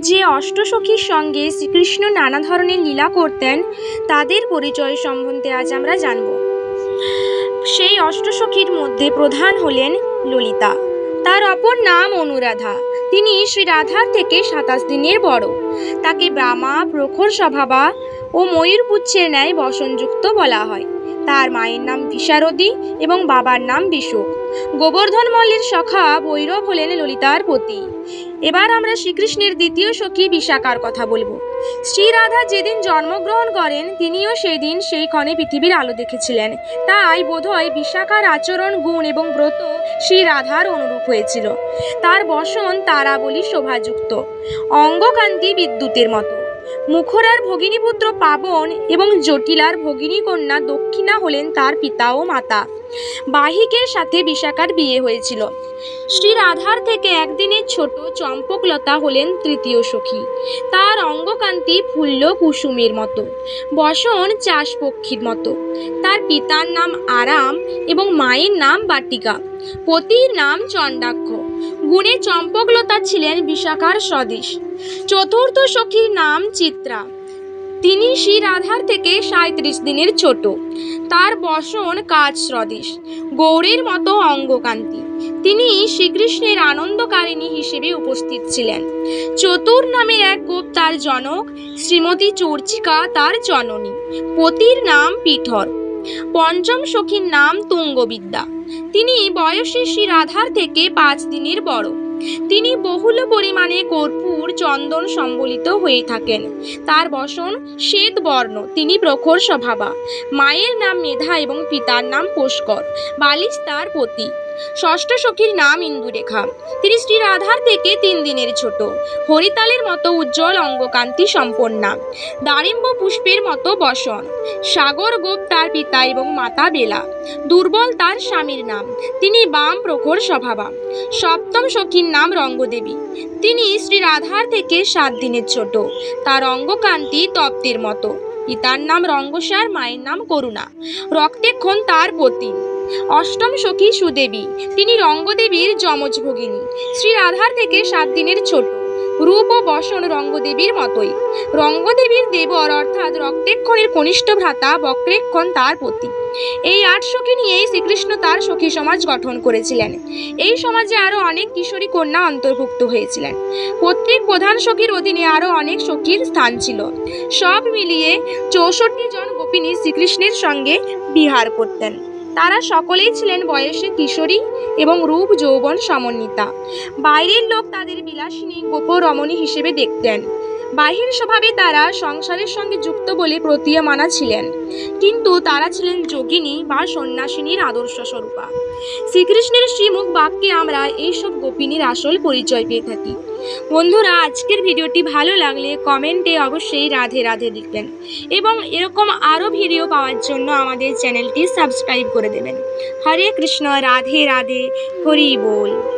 যে অষ্টসখীর সঙ্গে শ্রীকৃষ্ণ নানা ধরনের লীলা করতেন, তাদের পরিচয় সম্বন্ধে আজ আমরা জানব। সেই অষ্টসখীর মধ্যে প্রধান হলেন ললিতা। তার অপর নাম অনুরাধা। তিনি শ্রী রাধার থেকে সাতাশ দিনের বড়। তাকে ব্রাহ্মা, প্রখর স্বভাবা ও ময়ূরপুচ্ছের ন্যায় বসনযুক্ত বলা হয়। তার মায়ের নাম বিশারদী এবং বাবার নাম বিশুক। গোবর্ধন মল্লের সখা ভৈরব হলেন ললিতার পতি। এবার আমরা শ্রীকৃষ্ণের দ্বিতীয় সখী বিশাখার কথা বলব। শ্রী রাধা যেদিন জন্মগ্রহণ করেন, তিনিও সেই দিন সেই ক্ষণে পৃথিবীর আলো দেখেছিলেন। তাই বোধহয় বিশাখার আচরণ, গুণ এবং ব্রত শ্রী রাধার অনুরূপ হয়েছিল। তার বসন তারাবলী শোভাযুক্ত। অঙ্গকান্তি বিদ্যুতের মতো। মুখরার ভগিনীপুত্র পাবন এবং জটিলার ভগিনী কন্যা দক্ষিণা হলেন তার পিতা ও মাতা। বাহিকের সাথে বিশাখার বিয়ে হয়েছিল। শ্রী রাধার থেকে একদিনের ছোট চম্পকলতা হলেন তৃতীয় সখী। তার অঙ্গকান্তি ফুল্ল কুসুমের মতো, বসন চাষ পক্ষীর মতো। তার পিতার নাম আরাম এবং মায়ের নাম বাটিকা। পতির নাম চণ্ডাক্ষ। গুণে চম্পকলতা ছিলেন বিশাখার স্বদেশ। চতুর্থ সখীর নাম চিত্রা। তিনি শ্রী রাধার থেকে সাঁত্রিশ দিনের ছোট। তার বসন কাজ স্রদেশ গৌরের মতো অঙ্গকান্তি। তিনি শ্রীকৃষ্ণের আনন্দকারিণী হিসেবে উপস্থিত ছিলেন। চতুর নামের এক গোপ তার জনক, শ্রীমতী চর্চিকা তার জননী। পতির নাম পিঠর। পঞ্চম সখীর নাম তুঙ্গবিদ্যা। তিনি বয়সে শ্রী রাধার থেকে পাঁচ দিনের বড়। তিনি বহুল পরিমাণে কর্পূর, চন্দন সম্বলিত হয়ে থাকেন। তার বসন শ্বেত বর্ণ তিনি প্রখর স্বভাবা। মায়ের নাম মেধা এবং পিতার নাম পুষ্কর। বালিশ তার পতি। ষষ্ঠ সখীর নাম ইন্দুরেখা। তিনি শ্রী রাধার থেকে তিন দিনের ছোট। হরিতালের মতো উজ্জ্বল অঙ্গকান্তি সম্পন্না। দারিম্ব পুষ্পের মতো বসন। সাগর গোপ তার পিতা এবং মাতা বেলা। দুর্বল তার স্বামীর নাম। তিনি বাম প্রখর স্বভাবা। সপ্তম সখীর নাম রঙ্গদেবী। তিনি শ্রী রাধার থেকে সাত দিনের ছোট। তার অঙ্গকান্তি তপ্তের মতো। পিতার নাম রঙ্গসার, মায়ের নাম করুণা। রক্তেক্ষণ তার পতি। অষ্টম সখী সুদেবী। তিনি রঙ্গদেবীর যমজ ভগিনী। শ্রী রাধার থেকে সাত দিনের ছোট। রূপ ও বসন রঙ্গদেবীর মতোই। রঙ্গদেবীর দেবর অর্থাৎ রক্তেক্ষণের কনিষ্ঠ ভ্রাতা বক্রেক্ষণ তার পতি। এই আট সখী নিয়েই শ্রীকৃষ্ণ তার সখী সমাজ গঠন করেছিলেন। এই সমাজে আরও অনেক কিশোরী কন্যা অন্তর্ভুক্ত হয়েছিলেন। প্রত্যেক প্রধান সখীর অধীনে আরও অনেক সখীর স্থান ছিল। সব মিলিয়ে চৌষট্টি জন গোপিনী শ্রীকৃষ্ণের সঙ্গে বিহার করতেন। তারা সকলেই ছিলেন বয়সে কিশোরী এবং রূপ যৌবন সমন্বিতা। বাইরের লোক তাদের বিলাসিনী গোপ রমণী হিসেবে দেখতেন। বাহির স্বভাবে তারা সংসারের সঙ্গে যুক্ত বলে প্রতীয়মানা ছিলেন। কিন্তু তারা ছিলেন যোগিনী বা সন্ন্যাসিনীর আদর্শ স্বরূপা শ্রীকৃষ্ণের শ্রীমুখ বাক্যে আমরা এইসব গোপিনীর আসল পরিচয় পেয়ে থাকি। বন্ধুরা, আজকের ভিডিওটি ভালো লাগলে কমেন্টে অবশ্যই রাধে রাধে লিখবেন এবং এরকম আরও ভিডিও পাওয়ার জন্য আমাদের চ্যানেলটি সাবস্ক্রাইব করে দেবেন। হরে কৃষ্ণ, রাধে রাধে, হরি বল।